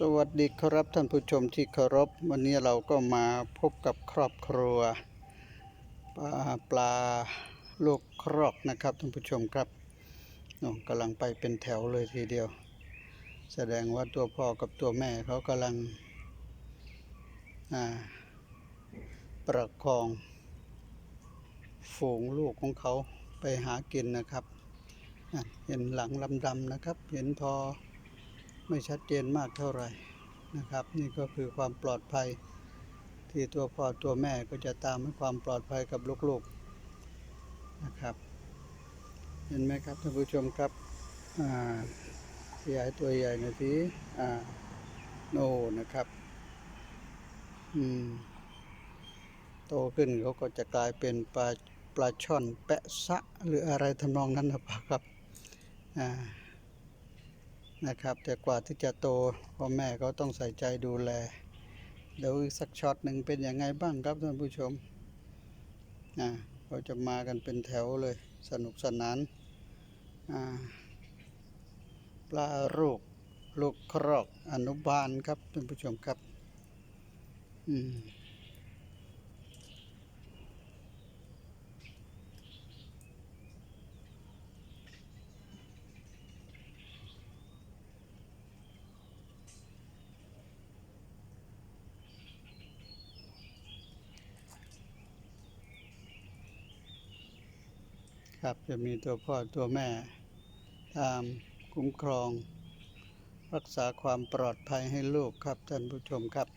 สวัสดีครับท่านผู้ชมที่เคารพ วันนี้เราก็มาพบกับครอบครัว ปลาปลาลูกครอกนะครับท่านผู้ชมครับโอ้กำลังไปเป็นแถวเลยทีเดียว แสดงว่าตัวพ่อกับตัวแม่เขากำลังประคอง ฝูงลูกของเขาไปหากินนะครับ เห็นหลังลำดำนะครับ เห็นพอ ไม่ชัดเจนมากเท่าไหร่นะครับ นี่ก็คือความปลอดภัย ที่ตัวพ่อตัวแม่ก็จะตามให้ความปลอดภัยกับลูกๆนะครับ เห็นไหมครับท่านผู้ชมครับขยายตัวใหญ่หน่อยสิโนนะครับอืมโตขึ้นเขาก็จะกลายเป็นปลาปลาช่อนแปะซะหรืออะไรทำนองนั้นนะครับอ่า นะครับ แต่กว่าที่จะโตพ่อแม่ก็ต้องใส่ใจดูแล เดี๋ยวอีกสักช็อตหนึ่งเป็นยังไงบ้างครับท่านผู้ชมอ่าเขาจะมากันเป็นแถวเลยสนุกสนานอ่าปลาลูกลูกครอกอนุบาลครับท่านผู้ชมครับ อืม ครับจะมีตัวพ่อตัวแม่ ตามคุ้มครอง รักษาความปลอดภัยให้ลูกครับท่านผู้ชมครับ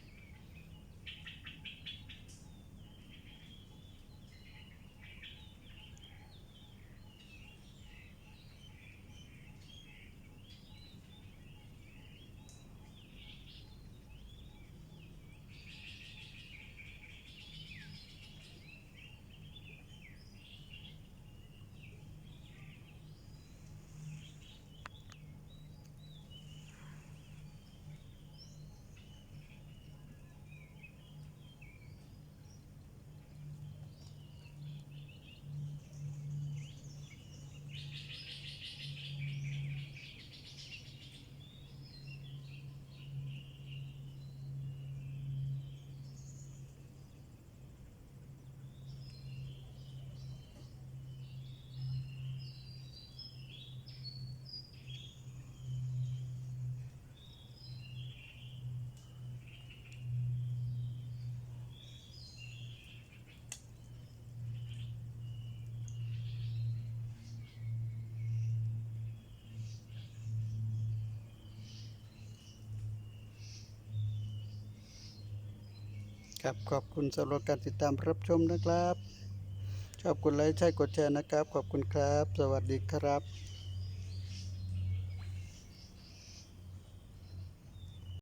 ครับขอบคุณสำหรับการติดตามรับชมนะครับ ชอบกดไลค์ใช่กดแชร์นะครับ ขอบคุณครับ สวัสดีครับ